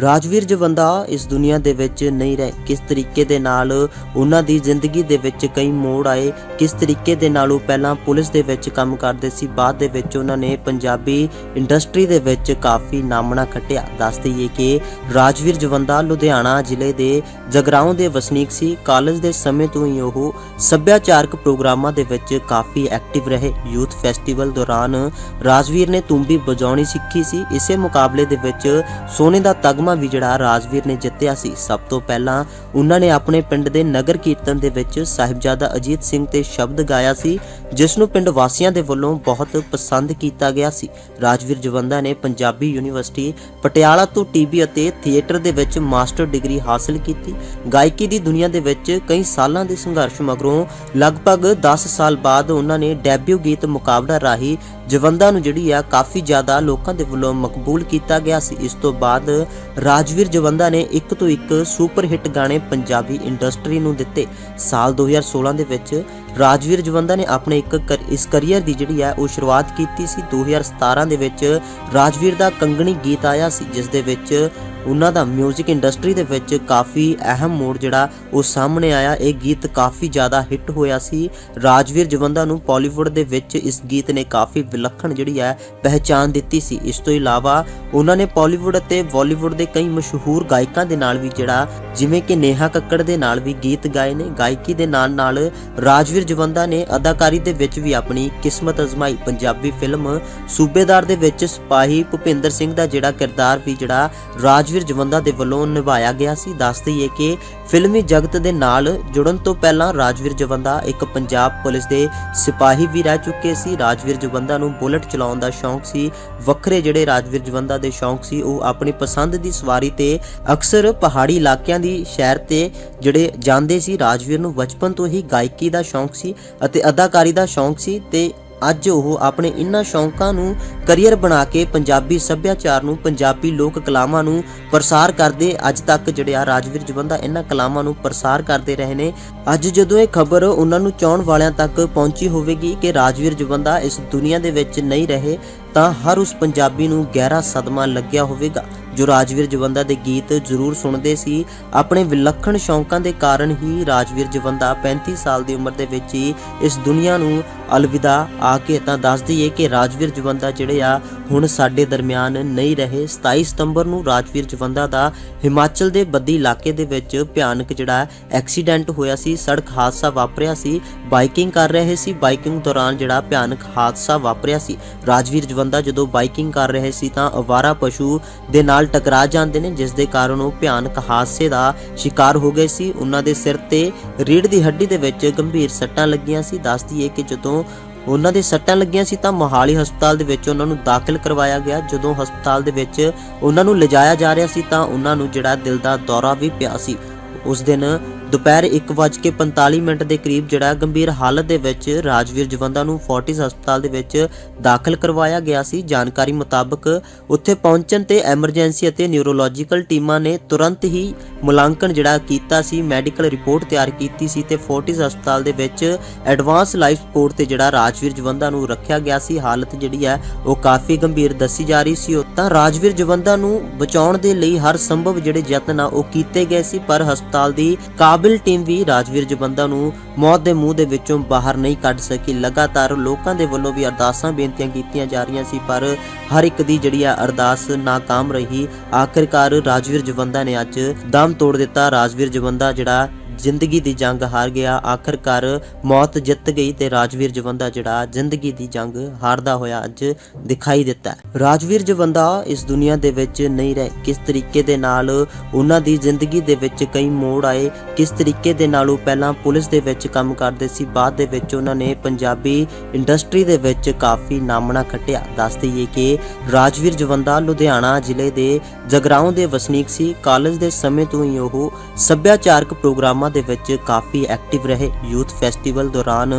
ਰਾਜਵੀਰ ਜਵੰਦਾ ਇਸ ਦੁਨੀਆ ਦੇ ਵਿੱਚ ਨਹੀਂ ਰਹੇ, ਕਿਸ ਤਰੀਕੇ ਦੇ ਨਾਲ ਉਹਨਾਂ ਦੀ ਜ਼ਿੰਦਗੀ ਦੇ ਵਿੱਚ ਕਈ ਮੋੜ ਆਏ, ਕਿਸ ਤਰੀਕੇ ਦੇ ਨਾਲ ਉਹ ਪਹਿਲਾਂ ਪੁਲਿਸ ਦੇ ਵਿੱਚ ਕੰਮ ਕਰਦੇ ਸੀ, ਬਾਅਦ ਦੇ ਵਿੱਚ ਉਹਨਾਂ ਨੇ ਪੰਜਾਬੀ ਇੰਡਸਟਰੀ ਦੇ ਵਿੱਚ ਕਾਫੀ ਨਾਮਣਾ ਖੱਟਿਆ। ਦੱਸ ਦਈਏ ਕਿ ਰਾਜਵੀਰ ਜਵੰਦਾ ਲੁਧਿਆਣਾ ਜ਼ਿਲ੍ਹੇ ਦੇ ਜਗਰਾਉਂ ਦੇ ਵਸਨੀਕ ਸੀ। ਕਾਲਜ ਦੇ ਸਮੇਂ ਤੋਂ ਹੀ ਉਹ ਸੱਭਿਆਚਾਰਕ ਪ੍ਰੋਗਰਾਮਾਂ ਦੇ ਵਿੱਚ ਕਾਫੀ ਐਕਟਿਵ ਰਹੇ। ਯੂਥ ਫੈਸਟੀਵਲ ਦੌਰਾਨ ਰਾਜਵੀਰ ਨੇ ਤੂੰਬੀ ਵਜਾਉਣੀ ਸਿੱਖੀ ਸੀ। ਇਸੇ ਮੁਕਾਬਲੇ ਦੇ ਵਿੱਚ ਸੋਨੇ ਦਾ ਤਗ ਤਗਮਾ ਵੀ ਜਿਹੜਾ ਰਾਜਵੀਰ ਨੇ ਜਿੱਤਿਆ ਸੀ। ਸਭ ਤੋਂ ਪਹਿਲਾਂ ਉਹਨਾਂ ਨੇ ਆਪਣੇ ਪਿੰਡ ਦੇ ਨਗਰ ਕੀਰਤਨ ਦੇ ਵਿੱਚ ਸਾਹਿਬਜ਼ਾਦਾ ਅਜੀਤ ਸਿੰਘ ਤੇ ਸ਼ਬਦ ਗਾਇਆ ਸੀ, ਜਿਸ ਨੂੰ ਪਿੰਡ ਵਾਸੀਆਂ ਦੇ ਵੱਲੋਂ ਬਹੁਤ ਪਸੰਦ ਕੀਤਾ ਗਿਆ ਸੀ। ਰਾਜਵੀਰ ਜਵੰਦਾ ਨੇ ਪੰਜਾਬੀ ਯੂਨੀਵਰਸਿਟੀ, ਪਟਿਆਲਾ ਤੋਂ ਟੀਬੀ ਅਤੇ ਥੀਏਟਰ ਦੇ ਵਿੱਚ ਮਾਸਟਰ ਡਿਗਰੀ ਹਾਸਲ ਕੀਤੀ। ਗਾਇਕੀ ਦੀ ਦੁਨੀਆ ਦੇ ਵਿੱਚ ਕਈ ਸਾਲਾਂ ਦੇ ਸੰਘਰਸ਼ ਮਗਰੋਂ ਲਗਭਗ 10 ਸਾਲ ਬਾਅਦ ਉਹਨਾਂ ਨੇ ਡੈਬਿਊ ਗੀਤ ਮੁਕਾਬਲਾ ਰਾਹੀਂ ਜਵੰਦਾ ਨੂੰ ਜਿਹੜੀ ਆ ਕਾਫੀ ਜ਼ਿਆਦਾ ਲੋਕਾਂ ਦੇ ਵੱਲੋਂ ਮਕਬੂਲ ਕੀਤਾ ਗਿਆ ਸੀ। ਇਸ ਤੋਂ ਬਾਅਦ ਰਾਜਵੀਰ ਜਵੰਦਾ ਨੇ ਇੱਕ ਤੋਂ ਇੱਕ ਸੁਪਰ ਹਿੱਟ ਗਾਣੇ ਪੰਜਾਬੀ ਇੰਡਸਟਰੀ ਨੂੰ ਦਿੱਤੇ। ਸਾਲ 2016 ਦੇ ਵਿੱਚ ਰਾਜਵੀਰ ਜਵੰਦਾ ਨੇ ਆਪਣੇ ਇੱਕ ਕਰ- ਇਸ ਕੈਰੀਅਰ ਦੀ ਜਿਹੜੀ ਹੈ, ਉਹ ਸ਼ੁਰੂਆਤ ਕੀਤੀ ਸੀ। 2017 ਦੇ ਵਿੱਚ ਰਾਜਵੀਰ ਦਾ ਕੰਗਣੀ ਗੀਤ ਆਇਆ ਸੀ, ਜਿਸ ਦੇ ਵਿੱਚ ਉਹਨਾਂ ਦਾ 뮤직 ਇੰਡਸਟਰੀ ਦੇ ਵਿੱਚ ਕਾਫੀ ਅਹਿਮ ਮੋੜ ਜਿਹੜਾ ਉਹ ਸਾਹਮਣੇ ਆਇਆ। ਇਹ ਗੀਤ ਕਾਫੀ ਜ਼ਿਆਦਾ ਹਿੱਟ ਹੋਇਆ ਸੀ। ਰਾਜਵੀਰ ਜਵੰਦਾ ਨੂੰ ਬਾਲੀਵੁੱਡ ਦੇ ਵਿੱਚ ਇਸ ਗੀਤ ਨੇ ਕਾਫੀ ਵਿਲੱਖਣ ਜਿਹੜੀ ਹੈ ਪਹਿਚਾਨ ਦਿੱਤੀ ਸੀ। ਇਸ ਤੋਂ ਇਲਾਵਾ ਉਹਨਾਂ ਨੇ ਬਾਲੀਵੁੱਡ ਅਤੇ ਬਾਲੀਵੁੱਡ ਦੇ ਕਈ ਮਸ਼ਹੂਰ ਗਾਇਕਾਂ ਦੇ ਨਾਲ ਵੀ ਜਿਹੜਾ ਜਿਵੇਂ ਕਿ ਨੇਹਾ ਕੱਕੜ ਦੇ ਨਾਲ ਵੀ ਗੀਤ ਗਾਏ ਨੇ। ਗਾਇਕੀ ਦੇ ਨਾਲ ਨਾਲ ਰਾਜਵੀਰ ਜਵੰਦਾ ਨੇ ਅਦਾਕਾਰੀ ਦੇ ਵਿੱਚ ਵੀ ਆਪਣੀ ਕਿਸਮਤ ਅਜ਼ਮਾਈ। ਪੰਜਾਬੀ ਫਿਲਮ ਸੂਬੇਦਾਰ ਦੇ ਵਿੱਚ ਸਿਪਾਹੀ ਭੁਪਿੰਦਰ ਸਿੰਘ ਦਾ ਜਿਹੜਾ ਕਿਰਦਾਰ ਵੀ ਜਿਹੜਾ ਰਾਜ ਰਾਜਵੀਰ ਜਵੰਦਾ ਦੇ ਵੱਲੋਂ ਨਿਭਾਇਆ ਗਿਆ ਸੀ। ਦੱਸ ਦਈਏ ਕਿ ਫਿਲਮੀ ਜਗਤ ਦੇ ਨਾਲ ਜੁੜਨ ਤੋਂ ਪਹਿਲਾਂ ਰਾਜਵੀਰ ਜਵੰਦਾ ਇੱਕ ਪੰਜਾਬ ਪੁਲਿਸ ਦੇ ਸਿਪਾਹੀ ਵੀ ਰਹਿ ਚੁੱਕੇ ਸੀ। ਰਾਜਵੀਰ ਜਵੰਦਾ ਨੂੰ ਬੁਲਟ ਚਲਾਉਣ ਦਾ ਸ਼ੌਂਕ ਸੀ। ਵੱਖਰੇ ਜਿਹੜੇ ਰਾਜਵੀਰ ਜਵੰਦਾ ਦੇ ਸ਼ੌਂਕ ਸੀ, ਉਹ ਆਪਣੀ ਪਸੰਦ ਦੀ ਸਵਾਰੀ ਤੇ ਅਕਸਰ ਪਹਾੜੀ ਇਲਾਕਿਆਂ ਦੀ ਸ਼ਹਿਰ ਤੇ ਜਿਹੜੇ ਜਾਂਦੇ ਸੀ, ਰਾਜਵੀਰ ਨੂੰ ਬਚਪਨ ਤੋਂ ਹੀ ਗਾਇਕੀ ਦਾ ਸ਼ੌਂਕ ਸੀ ਅਤੇ ਅਦਾਕਾਰੀ ਦਾ ਸ਼ੌਂਕ ਸੀ ਤੇ ਅੱਜ ਉਹ ਆਪਣੇ ਇਨ੍ਹਾਂ ਸ਼ੌਂਕਾਂ ਨੂੰ ਕੈਰੀਅਰ ਬਣਾ ਕੇ ਪੰਜਾਬੀ ਸੱਭਿਆਚਾਰ ਨੂੰ, ਪੰਜਾਬੀ ਲੋਕ ਕਲਾਵਾਂ ਨੂੰ ਪ੍ਰਸਾਰ ਕਰਦੇ ਅੱਜ ਤੱਕ ਜਿਹੜੇ ਆ ਰਾਜਵੀਰ ਜਵੰਦਾ ਇਹਨਾਂ ਕਲਾਵਾਂ ਨੂੰ ਪ੍ਰਸਾਰ ਕਰਦੇ ਰਹੇ ਨੇ। ਅੱਜ ਜਦੋਂ ਇਹ ਖਬਰ ਉਹਨਾਂ ਨੂੰ ਚਾਹਣ ਵਾਲਿਆਂ ਤੱਕ ਪਹੁੰਚੀ ਹੋਵੇਗੀ ਕਿ ਰਾਜਵੀਰ ਜਵੰਦਾ ਇਸ ਦੁਨੀਆ ਦੇ ਵਿੱਚ ਨਹੀਂ ਰਹੇ ਤਾਂ ਹਰ ਉਸ ਪੰਜਾਬੀ ਨੂੰ ਗਹਿਰਾ ਸਦਮਾ ਲੱਗਿਆ ਹੋਵੇਗਾ, ਜੋ ਰਾਜਵੀਰ ਜਵੰਦਾ ਦੇ ਗੀਤ ਜ਼ਰੂਰ ਸੁਣਦੇ ਸੀ। ਆਪਣੇ ਵਿਲੱਖਣ ਸ਼ੌਂਕਾਂ ਦੇ ਕਾਰਨ ਹੀ ਰਾਜਵੀਰ ਜਵੰਦਾ 35 ਸਾਲ ਦੀ ਉਮਰ ਦੇ ਵਿੱਚ ਹੀ ਇਸ ਦੁਨੀਆ ਨੂੰ ਅਲਵਿਦਾ ਆ ਕੇ ਤਾਂ ਦੱਸ ਦਈਏ ਕਿ ਰਾਜਵੀਰ ਜਵੰਦਾ ਜਿਹੜੇ ਆ, ਹੁਣ ਸਾਡੇ ਦਰਮਿਆਨ ਨਹੀਂ ਰਹੇ। 27 ਸਤੰਬਰ ਨੂੰ ਰਾਜਵੀਰ ਜਵੰਦਾ ਦਾ ਹਿਮਾਚਲ ਦੇ ਬੱਦੀ ਇਲਾਕੇ ਦੇ ਵਿੱਚ ਭਿਆਨਕ ਜਿਹੜਾ ਐਕਸੀਡੈਂਟ ਹੋਇਆ ਸੀ, ਸੜਕ ਹਾਦਸਾ ਵਾਪਰਿਆ ਸੀ, ਬਾਈਕਿੰਗ ਕਰ ਰਹੇ ਸੀ। ਬਾਈਕਿੰਗ ਦੌਰਾਨ ਜਿਹੜਾ ਭਿਆਨਕ ਹਾਦਸਾ ਵਾਪਰਿਆ ਸੀ, ਰਾਜਵੀਰ ਜਵੰਦਾ ਜਦੋਂ ਬਾਈਕਿੰਗ ਕਰ ਰਹੇ ਸੀ ਤਾਂ ਅਵਾਰਾ ਪਸ਼ੂ ਦੇ ਨਾਲ ਟਕਰਾ ਜਾਂਦੇ ਨੇ, ਜਿਸ ਦੇ ਕਾਰਨ ਉਹ ਭਿਆਨਕ ਹਾਦਸੇ ਦਾ ਸ਼ਿਕਾਰ ਹੋ ਗਏ ਸੀ। ਉਹਨਾਂ ਦੇ ਸਿਰ ਤੇ ਰੀੜ ਦੀ ਹੱਡੀ ਦੇ ਵਿੱਚ ਗੰਭੀਰ ਸੱਟਾਂ ਲੱਗੀਆਂ ਸੀ। ਦੱਸਦੀ ਦਈਏ ਕਿ ਜਦੋਂ ਉਹਨਾਂ ਦੇ ਸੱਟਾਂ ਲੱਗੀਆਂ ਸੀ ਤਾਂ ਮੋਹਾਲੀ ਹਸਪਤਾਲ ਦੇ ਵਿੱਚ ਉਹਨਾਂ ਨੂੰ ਦਾਖਲ ਕਰਵਾਇਆ ਗਿਆ। ਜਦੋਂ ਹਸਪਤਾਲ ਦੇ ਵਿੱਚ ਉਹਨਾਂ ਨੂੰ ਲਿਜਾਇਆ ਜਾ ਰਿਹਾ ਸੀ ਤਾਂ ਉਹਨਾਂ ਨੂੰ ਜਿਹੜਾ ਦਿਲ ਦਾ ਦੌਰਾ ਵੀ ਪਿਆ ਸੀ। ਉਸ ਦਿਨ ਦੁਪਹਿਰ 1:45 ਮਿੰਟ ਦੇ ਕਰੀਬ ਜਿਹੜਾ ਗੰਭੀਰ ਹਾਲਤ ਦੇ ਵਿੱਚ ਰਾਜਵੀਰ ਜਵੰਦਾ ਨੂੰ ਫੋਰਟਿਸ ਹਸਪਤਾਲ ਦੇ ਵਿੱਚ ਦਾਖਲ ਕਰਵਾਇਆ ਗਿਆ ਸੀ। ਜਾਣਕਾਰੀ ਮੁਤਾਬਕ ਉੱਥੇ ਪਹੁੰਚਣ ਤੇ ਐਮਰਜੈਂਸੀ ਅਤੇ ਨਿਊਰੋਲੋਜੀਕਲ ਟੀਮਾਂ ਨੇ ਤੁਰੰਤ ਹੀ ਮੁਲਾਂਕਣ ਜਿਹੜਾ ਕੀਤਾ ਸੀ, ਮੈਡੀਕਲ ਰਿਪੋਰਟ ਤਿਆਰ ਕੀਤੀ ਸੀ ਤੇ ਫੋਰਟਿਸ ਹਸਪਤਾਲ ਦੇ ਵਿੱਚ ਐਡਵਾਂਸ ਲਾਈਫ ਸਪੋਰਟ ਤੇ ਜਿਹੜਾ ਰਾਜਵੀਰ ਜਵੰਦਾ ਨੂੰ ਰੱਖਿਆ ਗਿਆ ਸੀ। ਹਾਲਤ ਜਿਹੜੀ ਹੈ ਉਹ ਕਾਫੀ ਗੰਭੀਰ ਦੱਸੀ ਜਾ ਰਹੀ ਸੀ। ਉਹ ਤਾਂ ਰਾਜਵੀਰ ਜਵੰਦਾ ਨੂੰ ਬਚਾਉਣ ਦੇ ਲਈ ਹਰ ਸੰਭਵ ਜਿਹੜੇ ਯਤਨ ਆ ਉਹ ਕੀਤੇ ਗਏ ਸੀ, ਪਰ ਹਸਪਤਾਲ ਦੀ ਕਾਬ ਕਾਬਿਲ ਟੀਮ ਵੀ ਰਾਜਵੀਰ ਜਵੰਦਾ ਨੂੰ ਮੌਤ ਦੇ ਮੂੰਹ ਦੇ ਵਿੱਚੋਂ ਬਾਹਰ ਨਹੀਂ ਕੱਢ ਸਕੀ। ਲਗਾਤਾਰ ਲੋਕਾਂ ਦੇ ਵੱਲੋਂ ਵੀ ਅਰਦਾਸਾਂ ਬੇਨਤੀਆਂ ਕੀਤੀਆਂ ਜਾ ਰਹੀਆਂ ਸੀ, ਪਰ ਹਰ ਇੱਕ ਦੀ ਜਿਹੜੀ ਆ ਅਰਦਾਸ ਨਾਕਾਮ ਰਹੀ। ਆਖਿਰਕਾਰ ਰਾਜਵੀਰ ਜਵੰਦਾ ਨੇ ਅੱਜ ਦਮ ਤੋੜ ਦਿੱਤਾ। ਰਾਜਵੀਰ ਜਵੰਦਾ ਜਿਹੜਾ ਜ਼ਿੰਦਗੀ ਦੀ ਜੰਗ ਹਾਰ ਗਿਆ। ਆਖਿਰਕਾਰ ਮੌਤ ਜਿੱਤ ਗਈ ਤੇ ਰਾਜਵੀਰ ਜਵੰਦਾ ਜਿਹੜਾ ਜ਼ਿੰਦਗੀ ਦੀ ਜੰਗ ਹਾਰਦਾ ਹੋਇਆ ਅੱਜ ਦਿਖਾਈ ਦਿੱਤਾ ਰਾਜਵੀਰ ਜਵੰਦਾ ਇਸ ਦੁਨੀਆ ਦੇ ਵਿੱਚ ਨਹੀਂ ਰਹੇ। ਕਿਸ ਤਰੀਕੇ ਦੇ ਨਾਲ ਉਹਨਾਂ ਦੀ ਜ਼ਿੰਦਗੀ ਦੇ ਵਿੱਚ ਕਈ ਮੋੜ ਆਏ, ਕਿਸ ਤਰੀਕੇ ਦੇ ਨਾਲ ਉਹ ਪਹਿਲਾਂ ਪੁਲਿਸ ਦੇ ਵਿੱਚ ਕੰਮ ਕਰਦੇ ਸੀ, ਬਾਅਦ ਦੇ ਵਿੱਚ ਉਹਨਾਂ ਨੇ ਪੰਜਾਬੀ ਇੰਡਸਟਰੀ ਦੇ ਵਿੱਚ ਕਾਫੀ ਨਾਮਣਾ ਖੱਟਿਆ। ਦੱਸ ਦਈਏ ਕਿ ਰਾਜਵੀਰ ਜਵੰਦਾ ਲੁਧਿਆਣਾ ਜ਼ਿਲ੍ਹੇ ਦੇ ਜਗਰਾਉਂ ਦੇ ਵਸਨੀਕ ਸੀ। ਕਾਲਜ ਦੇ ਸਮੇਂ ਤੋਂ ਹੀ ਉਹ ਸੱਭਿਆਚਾਰਕ ਪ੍ਰੋਗਰਾਮ ਪ੍ਰੋਗਰਾਮਾਂ ਦੇ ਵਿੱਚ ਕਾਫੀ ਐਕਟਿਵ ਰਹੇ। ਯੂਥ ਫੈਸਟੀਵਲ ਦੌਰਾਨ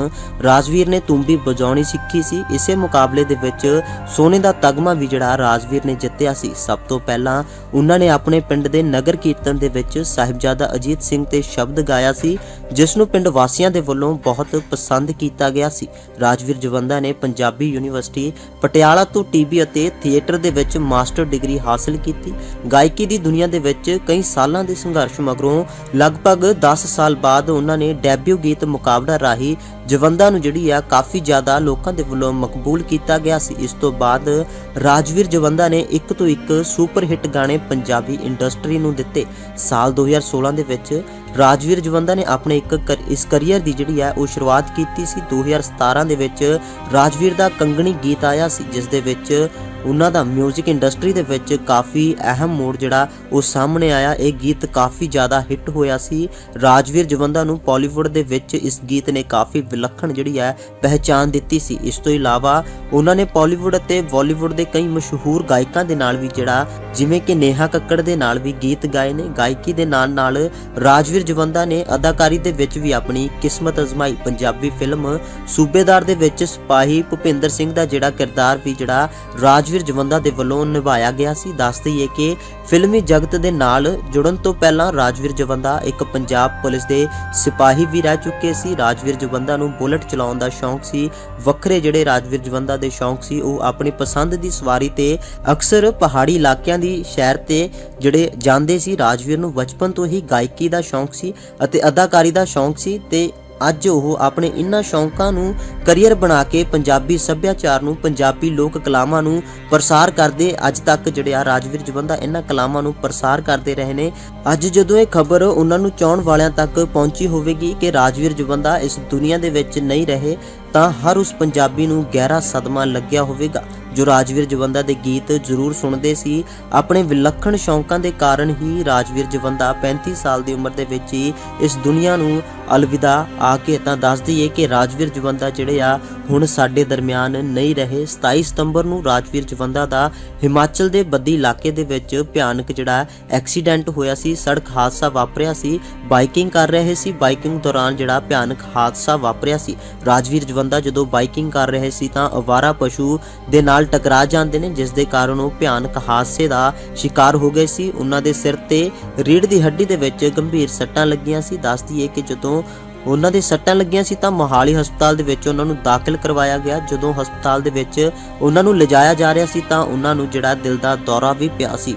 ਰਾਜਵੀਰ ਨੇ ਤੁੰਬੀ ਵਜਾਉਣੀ ਸਿੱਖੀ ਸੀ। ਇਸੇ ਮੁਕਾਬਲੇ ਦੇ ਵਿੱਚ ਸੋਨੇ ਦਾ ਤਗਮਾ ਵੀ ਜਿਹੜਾ ਰਾਜਵੀਰ ਨੇ ਜਿੱਤਿਆ ਸੀ। ਸਭ ਤੋਂ ਪਹਿਲਾਂ ਉਹਨਾਂ ਨੇ ਆਪਣੇ ਪਿੰਡ ਦੇ ਨਗਰ ਕੀਰਤਨ ਦੇ ਵਿੱਚ ਸਾਹਿਬਜ਼ਾਦਾ ਅਜੀਤ ਸਿੰਘ ਤੇ ਸ਼ਬਦ ਗਾਇਆ ਸੀ, ਜਿਸ ਨੂੰ ਪਿੰਡ ਵਾਸੀਆਂ ਦੇ ਵੱਲੋਂ ਬਹੁਤ ਪਸੰਦ ਕੀਤਾ ਗਿਆ ਸੀ। ਰਾਜਵੀਰ ਜਵੰਦਾ ਨੇ ਪੰਜਾਬੀ ਯੂਨੀਵਰਸਿਟੀ ਪਟਿਆਲਾ ਤੋਂ ਟੀਬੀ ਅਤੇ ਥੀਏਟਰ ਦੇ ਵਿੱਚ ਮਾਸਟਰ ਡਿਗਰੀ ਹਾਸਲ ਕੀਤੀ। ਗਾਇਕੀ ਦੀ ਦੁਨੀਆ ਦੇ ਵਿੱਚ ਕਈ ਸਾਲਾਂ ਦੇ ਸੰਘਰਸ਼ ਮਗਰੋਂ ਲਗਭਗ 10 ਸਾਲ ਬਾਅਦ ਉਹਨਾਂ ਨੇ ਡੈਬਿਊ ਗੀਤ ਮੁਕਾਬਲਾ ਰਾਹੀਂ ਜਵੰਦਾ ਨੂੰ ਜਿਹੜੀ ਆ ਕਾਫੀ ਜ਼ਿਆਦਾ ਲੋਕਾਂ ਦੇ ਵੱਲੋਂ ਮਕਬੂਲ ਕੀਤਾ ਗਿਆ ਸੀ। ਇਸ ਤੋਂ ਬਾਅਦ ਰਾਜਵੀਰ ਜਵੰਦਾ ਨੇ ਇੱਕ ਤੋਂ ਇੱਕ ਸੁਪਰ ਹਿੱਟ ਗਾਣੇ ਪੰਜਾਬੀ ਇੰਡਸਟਰੀ ਨੂੰ ਦਿੱਤੇ। ਸਾਲ 2016 ਦੇ ਵਿੱਚ ਰਾਜਵੀਰ ਜਵੰਦਾ ਨੇ ਆਪਣੇ ਇੱਕ ਕਰ- ਇਸ ਕਰੀਅਰ ਦੀ ਜਿਹੜੀ ਹੈ ਉਹ ਸ਼ੁਰੂਆਤ ਕੀਤੀ ਸੀ। 2017 ਦੇ ਵਿੱਚ ਰਾਜਵੀਰ ਦਾ ਕੰਗਣੀ ਗੀਤ ਆਇਆ ਸੀ, ਜਿਸ ਦੇ ਵਿੱਚ ਉਹਨਾਂ ਦਾ 뮤직 ਇੰਡਸਟਰੀ ਦੇ ਵਿੱਚ ਕਾਫੀ ਅਹਿਮ ਮੋੜ ਜਿਹੜਾ ਉਹ ਸਾਹਮਣੇ ਆਇਆ। ਇਹ ਗੀਤ ਕਾਫੀ ਜ਼ਿਆਦਾ ਹਿੱਟ ਹੋਇਆ ਸੀ। ਰਾਜਵੀਰ ਜਵੰਦਾ ਨੂੰ ਬਾਲੀਵੁੱਡ ਦੇ ਵਿੱਚ ਇਸ ਗੀਤ ਨੇ ਕਾਫੀ ਵਿਲੱਖਣ ਜਿਹੜੀ ਹੈ ਪਹਿਚਾਨ ਦਿੱਤੀ ਸੀ। ਇਸ ਤੋਂ ਇਲਾਵਾ ਉਹਨਾਂ ਨੇ ਬਾਲੀਵੁੱਡ ਅਤੇ ਬਾਲੀਵੁੱਡ ਦੇ ਕਈ ਮਸ਼ਹੂਰ ਗਾਇਕਾਂ ਦੇ ਨਾਲ ਵੀ ਜਿਹੜਾ, ਜਿਵੇਂ ਕਿ ਨੇਹਾ ਕੱਕੜ ਦੇ ਨਾਲ ਵੀ ਗੀਤ ਗਾਏ ਨੇ। ਗਾਇਕੀ ਦੇ ਨਾਲ ਨਾਲ ਰਾਜਵੀਰ ਜਵੰਦਾ ਨੇ ਅਦਾਕਾਰੀ ਦੇ ਵਿੱਚ ਵੀ ਆਪਣੀ ਕਿਸਮਤ ਅਜ਼ਮਾਈ। ਪੰਜਾਬੀ ਫਿਲਮ ਸੂਬੇਦਾਰ ਦੇ ਵਿੱਚ ਸਿਪਾਹੀ ਭੁਪਿੰਦਰ ਸਿੰਘ ਦਾ ਜਿਹੜਾ ਕਿਰਦਾਰ ਵੀ ਜਿਹੜਾ ਰਾਜਵੀਰ ਜਵੰਦਾ ਦੇ ਵੱਲੋਂ ਨਿਭਾਇਆ ਗਿਆ ਸੀ। ਦੱਸ ਦਈਏ ਕਿ ਫਿਲਮੀ ਜਗਤ ਦੇ ਨਾਲ ਜੁੜਨ ਤੋਂ ਪਹਿਲਾਂ ਰਾਜਵੀਰ ਜਵੰਦਾ ਇੱਕ ਪੰਜਾਬ ਪੁਲਿਸ ਦੇ ਸਿਪਾਹੀ ਵੀ ਰਹਿ ਚੁੱਕੇ ਸੀ। ਰਾਜਵੀਰ ਜਵੰਦਾ ਨੂੰ ਬੁਲਟ ਚਲਾਉਣ ਦਾ ਸ਼ੌਂਕ ਸੀ। ਵੱਖਰੇ ਜਿਹੜੇ ਰਾਜਵੀਰ ਜਵੰਦਾ ਦੇ ਸ਼ੌਂਕ ਸੀ, ਉਹ ਆਪਣੀ ਪਸੰਦ ਦੀ ਸਵਾਰੀ ਤੇ ਅਕਸਰ ਪਹਾੜੀ ਇਲਾਕਿਆਂ ਦੀ ਸ਼ਹਿਰ ਤੇ ਜਿਹੜੇ ਜਾਂਦੇ ਸੀ, ਰਾਜਵੀਰ ਨੂੰ ਬਚਪਨ ਤੋਂ ਹੀ ਗਾਇਕੀ ਦਾ ਸ਼ੌਂਕ ਸੀ ਅਤੇ ਅਦਾਕਾਰੀ ਦਾ ਸ਼ੌਂਕ ਸੀ ਤੇ ਅੱਜ ਉਹ ਆਪਣੇ ਇਨ੍ਹਾਂ ਸ਼ੌਂਕਾਂ ਨੂੰ ਕੈਰੀਅਰ ਬਣਾ ਕੇ ਪੰਜਾਬੀ ਸੱਭਿਆਚਾਰ ਨੂੰ, ਪੰਜਾਬੀ ਲੋਕ ਕਲਾਮਾਂ ਨੂੰ ਪ੍ਰਸਾਰ ਕਰਦੇ ਅੱਜ ਤੱਕ ਜਿਹੜੇ ਆ ਰਾਜਵੀਰ ਜਵੰਦਾ ਇਹਨਾਂ ਕਲਾਵਾਂ ਨੂੰ ਪ੍ਰਸਾਰ ਕਰਦੇ ਰਹੇ ਨੇ। ਅੱਜ ਜਦੋਂ ਇਹ ਖਬਰ ਉਹਨਾਂ ਨੂੰ ਚਾਹਣ ਵਾਲਿਆਂ ਤੱਕ ਪਹੁੰਚੀ ਹੋਵੇਗੀ ਕਿ ਰਾਜਵੀਰ ਜਵੰਦਾ ਇਸ ਦੁਨੀਆ ਦੇ ਵਿੱਚ ਨਹੀਂ ਰਹੇ, ਤਾਂ ਹਰ ਉਸ ਪੰਜਾਬੀ ਨੂੰ ਗਹਿਰਾ ਸਦਮਾ ਲੱਗਿਆ ਹੋਵੇਗਾ। ਜੋ ਰਾਜਵੀਰ ਜਵੰਦਾ ਦੇ ਗੀਤ ਜ਼ਰੂਰ ਸੁਣਦੇ ਸੀ, ਆਪਣੇ ਵਿਲੱਖਣ ਸ਼ੌਂਕਾਂ ਦੇ ਕਾਰਨ ਹੀ ਰਾਜਵੀਰ ਜਵੰਦਾ 35 ਸਾਲ ਦੀ ਉਮਰ ਦੇ ਵਿੱਚ ਹੀ ਇਸ ਦੁਨੀਆ ਨੂੰ ਅਲਵਿਦਾ ਆ ਕੇ ਤਾਂ ਦੱਸ ਦਈਏ ਕਿ ਰਾਜਵੀਰ ਜਵੰਦਾ ਜਿਹੜੇ ਆ, ਹੁਣ ਸਾਡੇ ਦਰਮਿਆਨ ਨਹੀਂ ਰਹੇ। 27 ਸਤੰਬਰ ਨੂੰ ਰਾਜਵੀਰ ਜਵੰਦਾ ਦਾ ਹਿਮਾਚਲ ਦੇ ਬੱਦੀ ਇਲਾਕੇ ਦੇ ਵਿੱਚ ਭਿਆਨਕ ਜਿਹੜਾ ਐਕਸੀਡੈਂਟ ਹੋਇਆ ਸੀ, ਸੜਕ ਹਾਦਸਾ ਵਾਪਰਿਆ ਸੀ, ਬਾਈਕਿੰਗ ਕਰ ਰਹੇ ਸੀ, ਬਾਈਕਿੰਗ ਦੌਰਾਨ ਜਿਹੜਾ ਭਿਆਨਕ ਹਾਦਸਾ ਵਾਪਰਿਆ ਸੀ। ਰਾਜਵੀਰ ਜਵੰਦਾ ਜਦੋਂ ਬਾਈਕਿੰਗ ਕਰ ਰਹੇ ਸੀ ਤਾਂ ਅਵਾਰਾ ਪਸ਼ੂ ਦੇ ਨਾਲ ਟਕਰਾ ਜਾਂਦੇ ਨੇ, ਜਿਸ ਦੇ ਕਾਰਨ ਉਹ ਭਿਆਨਕ ਹਾਦਸੇ ਦਾ ਸ਼ਿਕਾਰ ਹੋ ਗਏ ਸੀ। ਉਹਨਾਂ ਦੇ ਸਿਰ ਤੇ ਰੀੜ ਦੀ ਹੱਡੀ ਦੇ ਵਿੱਚ ਗੰਭੀਰ ਸੱਟਾਂ ਲੱਗੀਆਂ ਸੀ। ਦੱਸਦੀ ਦਈਏ ਕਿ ਜਦੋਂ ਉਹਨਾਂ ਦੇ ਸੱਟਾਂ ਲੱਗੀਆਂ ਸੀ ਤਾਂ ਮੋਹਾਲੀ ਹਸਪਤਾਲ ਦੇ ਵਿੱਚ ਉਹਨਾਂ ਨੂੰ ਦਾਖਲ ਕਰਵਾਇਆ ਗਿਆ। ਜਦੋਂ ਹਸਪਤਾਲ ਦੇ ਵਿੱਚ ਉਹਨਾਂ ਨੂੰ ਲਿਜਾਇਆ ਜਾ ਰਿਹਾ ਸੀ ਤਾਂ ਉਹਨਾਂ ਨੂੰ ਜਿਹੜਾ ਦਿਲ ਦਾ ਦੌਰਾ ਵੀ ਪਿਆ ਸੀ।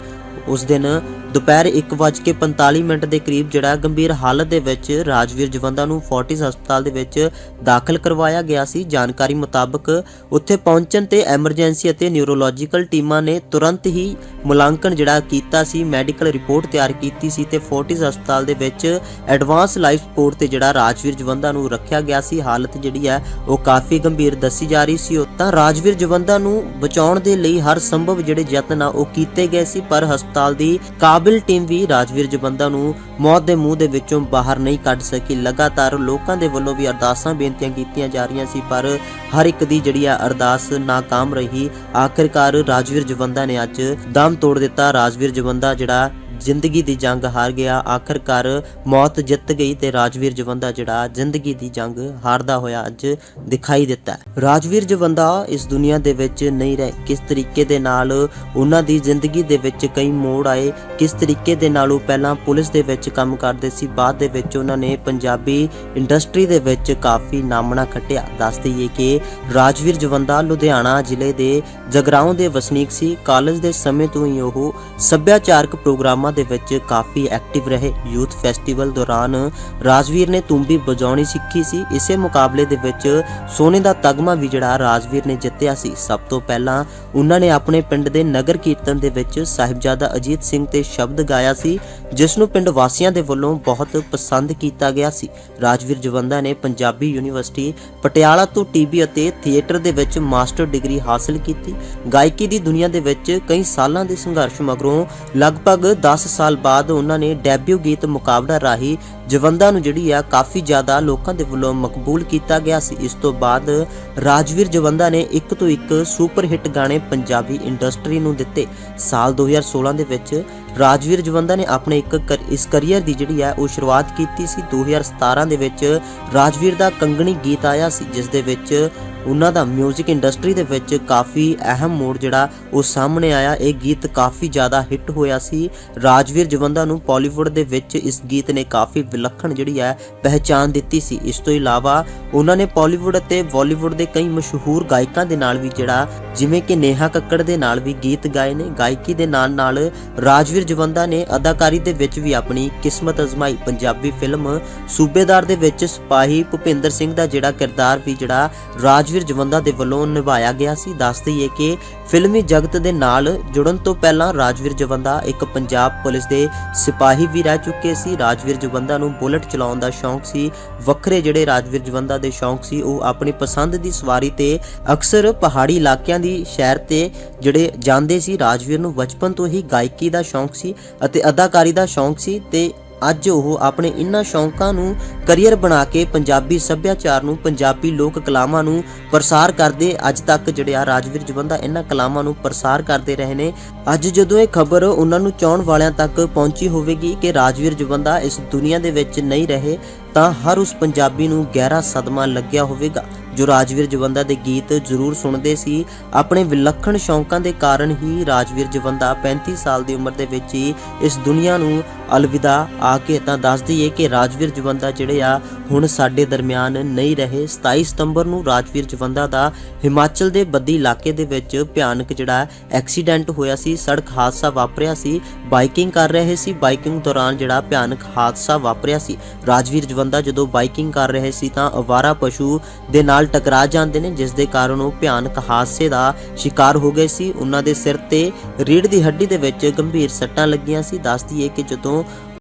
ਉਸ ਦਿਨ ਦੁਪਹਿਰ 1:45 ਮਿੰਟ ਦੇ ਕਰੀਬ ਜਿਹੜਾ ਗੰਭੀਰ ਹਾਲਤ ਦੇ ਵਿੱਚ ਰਾਜਵੀਰ ਜਵੰਦਾ ਨੂੰ ਫੋਰਟਿਸ ਹਸਪਤਾਲ ਦੇ ਵਿੱਚ ਦਾਖਲ ਕਰਵਾਇਆ ਗਿਆ ਸੀ। ਜਾਣਕਾਰੀ ਮੁਤਾਬਕ ਉੱਥੇ ਪਹੁੰਚਣ ਤੇ ਐਮਰਜੈਂਸੀ ਅਤੇ ਨਿਊਰੋਲੋਜੀਕਲ ਟੀਮਾਂ ਨੇ ਤੁਰੰਤ ਹੀ ਮੁਲਾਂਕਣ ਜਿਹੜਾ ਕੀਤਾ ਸੀ, ਮੈਡੀਕਲ ਰਿਪੋਰਟ ਤਿਆਰ ਕੀਤੀ ਸੀ ਤੇ ਫੋਰਟਿਸ ਹਸਪਤਾਲ ਦੇ ਵਿੱਚ ਐਡਵਾਂਸ ਲਾਈਫ ਸਪੋਰਟ ਤੇ ਜਿਹੜਾ ਰਾਜਵੀਰ ਜਵੰਦਾ ਨੂੰ ਰੱਖਿਆ ਗਿਆ ਸੀ। ਹਾਲਤ ਜਿਹੜੀ ਹੈ ਉਹ ਕਾਫੀ ਗੰਭੀਰ ਦੱਸੀ ਜਾ ਰਹੀ ਸੀ। ਉਹ ਤਾਂ ਰਾਜਵੀਰ ਜਵੰਦਾ ਨੂੰ ਬਚਾਉਣ ਦੇ ਲਈ ਹਰ ਸੰਭਵ ਜਿਹੜੇ ਯਤਨ ਆ ਉਹ ਕੀਤੇ ਗਏ ਸੀ, ਪਰ ਹਸਪਤਾਲ ਦੀ ਕਾਬ ਕਾਬਿਲ ਟੀਮ ਵੀ ਰਾਜਵੀਰ ਜਵੰਦਾ ਨੂੰ ਮੌਤ ਦੇ ਮੂੰਹ ਦੇ ਵਿੱਚੋਂ ਬਾਹਰ ਨਹੀਂ ਕੱਢ ਸਕੀ। ਲਗਾਤਾਰ ਲੋਕਾਂ ਦੇ ਵੱਲੋਂ ਵੀ ਅਰਦਾਸਾਂ ਬੇਨਤੀਆਂ ਕੀਤੀਆਂ ਜਾ ਰਹੀਆਂ ਸੀ, ਪਰ ਹਰ ਇੱਕ ਦੀ ਜਿਹੜੀ ਆ ਅਰਦਾਸ ਨਾਕਾਮ ਰਹੀ। ਆਖਿਰਕਾਰ ਰਾਜਵੀਰ ਜਵੰਦਾ ਨੇ ਅੱਜ ਦਮ ਤੋੜ ਦਿੱਤਾ। ਰਾਜਵੀਰ ਜਵੰਦਾ ਜਿਹੜਾ ਜ਼ਿੰਦਗੀ ਦੀ ਜੰਗ ਹਾਰ ਗਿਆ। ਆਖਰਕਾਰ ਮੌਤ ਜਿੱਤ ਗਈ ਤੇ ਰਾਜਵੀਰ ਜਵੰਦਾ ਜਿਹੜਾ ਜ਼ਿੰਦਗੀ ਦੀ ਜੰਗ ਹਾਰਦਾ ਹੋਇਆ ਅੱਜ ਦਿਖਾਈ ਦਿੱਤਾ ਰਾਜਵੀਰ ਜਵੰਦਾ ਇਸ ਦੁਨੀਆ ਦੇ ਵਿੱਚ ਨਹੀਂ ਰਹੇ। ਕਿਸ ਤਰੀਕੇ ਦੇ ਨਾਲ ਉਹਨਾਂ ਦੀ ਜ਼ਿੰਦਗੀ ਦੇ ਵਿੱਚ ਕਈ ਮੋੜ ਆਏ, ਕਿਸ ਤਰੀਕੇ ਦੇ ਨਾਲ ਉਹ ਪਹਿਲਾਂ ਪੁਲਿਸ ਦੇ ਵਿੱਚ ਕੰਮ ਕਰਦੇ ਸੀ, ਬਾਅਦ ਦੇ ਵਿੱਚ ਉਹਨਾਂ ਨੇ ਪੰਜਾਬੀ ਇੰਡਸਟਰੀ ਦੇ ਵਿੱਚ ਕਾਫੀ ਨਾਮਣਾ ਖੱਟਿਆ। ਦੱਸ ਦਈਏ ਕਿ ਰਾਜਵੀਰ ਜਵੰਦਾ ਲੁਧਿਆਣਾ ਜ਼ਿਲ੍ਹੇ ਦੇ ਜਗਰਾਉਂ ਦੇ ਵਸਨੀਕ ਸੀ। ਕਾਲਜ ਦੇ ਸਮੇਂ ਤੋਂ ਹੀ ਉਹ ਸੱਭਿਆਚਾਰਕ ਪ੍ਰੋਗਰਾਮ ਦੇ ਵਿੱਚ ਕਾਫੀ ਐਕਟਿਵ ਰਹੇ। ਯੂਥ ਫੈਸਟੀਵਲ ਦੌਰਾਨ ਰਾਜਵੀਰ ਨੇ ਤੁੰਬੀ ਵਜਾਉਣੀ ਸਿੱਖੀ ਸੀ। ਇਸੇ ਮੁਕਾਬਲੇ ਦੇ ਵਿੱਚ ਸੋਨੇ ਦਾ ਤਗਮਾ ਵੀ ਜਿਹੜਾ ਰਾਜਵੀਰ ਨੇ ਜਿੱਤਿਆ ਸੀ। ਸਭ ਤੋਂ ਪਹਿਲਾਂ ਉਹਨਾਂ ਨੇ ਆਪਣੇ ਪਿੰਡ ਦੇ ਨਗਰ ਕੀਰਤਨ ਦੇ ਵਿੱਚ ਸਾਹਿਬਜ਼ਾਦਾ ਅਜੀਤ ਸਿੰਘ ਤੇ ਸ਼ਬਦ ਗਾਇਆ ਸੀ, ਜਿਸ ਨੂੰ ਪਿੰਡ ਵਾਸੀਆਂ ਦੇ ਵੱਲੋਂ ਬਹੁਤ ਪਸੰਦ ਕੀਤਾ ਗਿਆ ਸੀ। ਰਾਜਵੀਰ ਜਵੰਦਾ ਨੇ ਪੰਜਾਬੀ ਯੂਨੀਵਰਸਿਟੀ, ਪਟਿਆਲਾ ਤੋਂ ਟੀਬੀ ਅਤੇ ਥੀਏਟਰ ਦੇ ਵਿੱਚ ਮਾਸਟਰ ਡਿਗਰੀ ਹਾਸਲ ਕੀਤੀ। ਗਾਇਕੀ ਦੀ ਦੁਨੀਆ ਦੇ ਵਿੱਚ ਕਈ ਸਾਲਾਂ ਦੇ ਸੰਘਰਸ਼ ਮਗਰੋਂ ਲਗਭਗ 10 ਸਾਲ ਬਾਅਦ ਉਹਨਾਂ ਨੇ ਡੈਬਿਊ ਗੀਤ ਮੁਕਾਬਲਾ ਰਾਹੀਂ ਜਵੰਦਾ ਨੂੰ ਜਿਹੜੀ ਆ ਕਾਫੀ ਜ਼ਿਆਦਾ ਲੋਕਾਂ ਦੇ ਵੱਲੋਂ ਮਕਬੂਲ ਕੀਤਾ ਗਿਆ ਸੀ। ਇਸ ਤੋਂ ਬਾਅਦ ਰਾਜਵੀਰ ਜਵੰਦਾ ਨੇ ਇੱਕ ਤੋਂ ਇੱਕ ਸੁਪਰ ਹਿੱਟ ਗਾਣੇ ਪੰਜਾਬੀ ਇੰਡਸਟਰੀ ਨੂੰ ਦਿੱਤੇ। ਸਾਲ 2016 ਦੇ ਵਿੱਚ ਰਾਜਵੀਰ ਜਵੰਦਾ ਨੇ ਆਪਣੇ ਇੱਕ ਕਰ- ਇਸ ਕਰੀਅਰ ਦੀ ਜਿਹੜੀ ਹੈ ਉਹ ਸ਼ੁਰੂਆਤ ਕੀਤੀ ਸੀ। 2017 ਦੇ ਵਿੱਚ ਰਾਜਵੀਰ ਦਾ ਕੰਗਣੀ ਗੀਤ ਆਇਆ ਸੀ, ਜਿਸ ਦੇ ਵਿੱਚ ਉਹਨਾਂ ਦਾ 뮤직 ਇੰਡਸਟਰੀ ਦੇ ਵਿੱਚ ਕਾਫੀ ਅਹਿਮ ਮੋੜ ਜਿਹੜਾ ਉਹ ਸਾਹਮਣੇ ਆਇਆ। ਇਹ ਗੀਤ ਕਾਫੀ ਜ਼ਿਆਦਾ ਹਿੱਟ ਹੋਇਆ ਸੀ। ਰਾਜਵੀਰ ਜਵੰਦਾ ਨੂੰ ਬਾਲੀਵੁੱਡ ਦੇ ਵਿੱਚ ਇਸ ਗੀਤ ਨੇ ਕਾਫੀ ਵਿਲੱਖਣ ਜਿਹੜੀ ਹੈ ਪਹਿਚਾਨ ਦਿੱਤੀ ਸੀ। ਇਸ ਤੋਂ ਇਲਾਵਾ ਉਹਨਾਂ ਨੇ ਬਾਲੀਵੁੱਡ ਅਤੇ ਬਾਲੀਵੁੱਡ ਦੇ ਕਈ ਮਸ਼ਹੂਰ ਗਾਇਕਾਂ ਦੇ ਨਾਲ ਵੀ ਜਿਹੜਾ, ਜਿਵੇਂ ਕਿ ਨੇਹਾ ਕੱਕੜ ਦੇ ਨਾਲ ਵੀ ਗੀਤ ਗਾਏ ਨੇ। ਗਾਇਕੀ ਦੇ ਨਾਲ ਨਾਲ ਰਾਜਵੀਰ ਜਵੰਦਾ ਨੇ ਅਦਾਕਾਰੀ ਦੇ ਵਿੱਚ ਵੀ ਆਪਣੀ ਕਿਸਮਤ ਅਜ਼ਮਾਈ। ਪੰਜਾਬੀ ਫਿਲਮ ਸੂਬੇਦਾਰ ਦੇ ਵਿੱਚ ਸਿਪਾਹੀ ਭੁਪਿੰਦਰ ਸਿੰਘ ਦਾ ਜਿਹੜਾ ਕਿਰਦਾਰ ਵੀ ਜਿਹੜਾ ਰਾਜਵੀਰ ਜਵੰਦਾ ਦੇ ਵੱਲੋਂ ਨਿਭਾਇਆ ਗਿਆ ਸੀ। ਦੱਸ ਦਈਏ ਕਿ ਫਿਲਮੀ ਜਗਤ ਦੇ ਨਾਲ ਜੁੜਨ ਤੋਂ ਪਹਿਲਾਂ ਰਾਜਵੀਰ ਜਵੰਦਾ ਇੱਕ ਪੰਜਾਬ ਪੁਲਿਸ ਦੇ ਸਿਪਾਹੀ ਵੀ ਰਹਿ ਚੁੱਕੇ ਸੀ। ਰਾਜਵੀਰ ਜਵੰਦਾ ਨੂੰ ਬੁਲਟ ਚਲਾਉਣ ਦਾ ਸ਼ੌਂਕ ਸੀ। ਵੱਖਰੇ ਜਿਹੜੇ ਰਾਜਵੀਰ ਜਵੰਦਾ ਦੇ ਸ਼ੌਂਕ ਸੀ, ਉਹ ਆਪਣੀ ਪਸੰਦ ਦੀ ਸਵਾਰੀ ਤੇ ਅਕਸਰ ਪਹਾੜੀ ਇਲਾਕਿਆਂ ਦੀ ਸ਼ਹਿਰ ਤੇ ਜਿਹੜੇ ਜਾਂਦੇ ਸੀ, ਰਾਜਵੀਰ ਨੂੰ ਬਚਪਨ ਤੋਂ ਹੀ ਗਾਇਕੀ ਦਾ ਸ਼ੌਂਕ ਸੀ ਅਤੇ ਅਦਾਕਾਰੀ ਦਾ ਸ਼ੌਂਕ ਸੀ ਤੇ ਅੱਜ ਉਹ ਆਪਣੇ ਇਨ੍ਹਾਂ ਸ਼ੌਂਕਾਂ ਨੂੰ ਕੈਰੀਅਰ ਬਣਾ ਕੇ ਪੰਜਾਬੀ ਸੱਭਿਆਚਾਰ ਨੂੰ, ਪੰਜਾਬੀ ਲੋਕ ਕਲਾਵਾਂ ਨੂੰ ਪ੍ਰਸਾਰ ਕਰਦੇ ਅੱਜ ਤੱਕ ਜਿਹੜੇ ਆ ਰਾਜਵੀਰ ਜਵੰਦਾ ਇਹਨਾਂ ਕਲਾਵਾਂ ਨੂੰ ਪ੍ਰਸਾਰ ਕਰਦੇ ਰਹੇ ਨੇ। ਅੱਜ ਜਦੋਂ ਇਹ ਖਬਰ ਉਹਨਾਂ ਨੂੰ ਚਾਹਣ ਵਾਲਿਆਂ ਤੱਕ ਪਹੁੰਚੀ ਹੋਵੇਗੀ ਕਿ ਰਾਜਵੀਰ ਜਵੰਦਾ ਇਸ ਦੁਨੀਆ ਦੇ ਵਿੱਚ ਨਹੀਂ ਰਹੇ ਤਾਂ ਹਰ ਉਸ ਪੰਜਾਬੀ ਨੂੰ ਗਹਿਰਾ ਸਦਮਾ ਲੱਗਿਆ ਹੋਵੇਗਾ, ਜੋ ਰਾਜਵੀਰ ਜਵੰਦਾ ਦੇ ਗੀਤ ਜ਼ਰੂਰ ਸੁਣਦੇ ਸੀ। ਆਪਣੇ ਵਿਲੱਖਣ ਸ਼ੌਂਕਾਂ ਦੇ ਕਾਰਨ ਹੀ ਰਾਜਵੀਰ ਜਵੰਦਾ 35 ਸਾਲ ਦੀ ਉਮਰ ਦੇ ਵਿੱਚ ਹੀ ਇਸ ਦੁਨੀਆ ਨੂੰ ਅਲਵਿਦਾ ਆ ਕੇ ਤਾਂ ਦੱਸ ਦਈਏ ਕਿ ਰਾਜਵੀਰ ਜਵੰਦਾ ਜਿਹੜੇ ਆ, ਹੁਣ ਸਾਡੇ ਦਰਮਿਆਨ ਨਹੀਂ ਰਹੇ। 27 ਸਤੰਬਰ ਨੂੰ ਰਾਜਵੀਰ ਜਵੰਦਾ ਦਾ ਹਿਮਾਚਲ ਦੇ ਬੱਦੀ ਇਲਾਕੇ ਦੇ ਵਿੱਚ ਭਿਆਨਕ ਜਿਹੜਾ ਐਕਸੀਡੈਂਟ ਹੋਇਆ ਸੀ, ਸੜਕ ਹਾਦਸਾ ਵਾਪਰਿਆ ਸੀ, ਬਾਈਕਿੰਗ ਕਰ ਰਹੇ ਸੀ। ਬਾਈਕਿੰਗ ਦੌਰਾਨ ਜਿਹੜਾ ਭਿਆਨਕ ਹਾਦਸਾ ਵਾਪਰਿਆ ਸੀ, ਰਾਜਵੀਰ ਜਵੰਦਾ ਜਦੋਂ ਬਾਈਕਿੰਗ ਕਰ ਰਿਹਾ ਸੀ ਤਾਂ ਅਵਾਰਾ ਪਸ਼ੂ ਦੇ ਨਾਲ ਟਕਰਾ ਜਾਂਦੇ ਨੇ, ਜਿਸ ਦੇ ਕਾਰਨ ਉਹ ਭਿਆਨਕ ਹਾਦਸੇ ਦਾ ਸ਼ਿਕਾਰ ਹੋ ਗਏ ਸੀ। ਉਹਨਾਂ ਦੇ ਸਿਰ ਤੇ ਰੀੜ ਦੀ ਹੱਡੀ ਦੇ ਵਿੱਚ ਗੰਭੀਰ ਸੱਟਾਂ ਲੱਗੀਆਂ ਸੀ। ਦੱਸਦੀ ਦਈਏ ਕਿ ਜਦੋਂ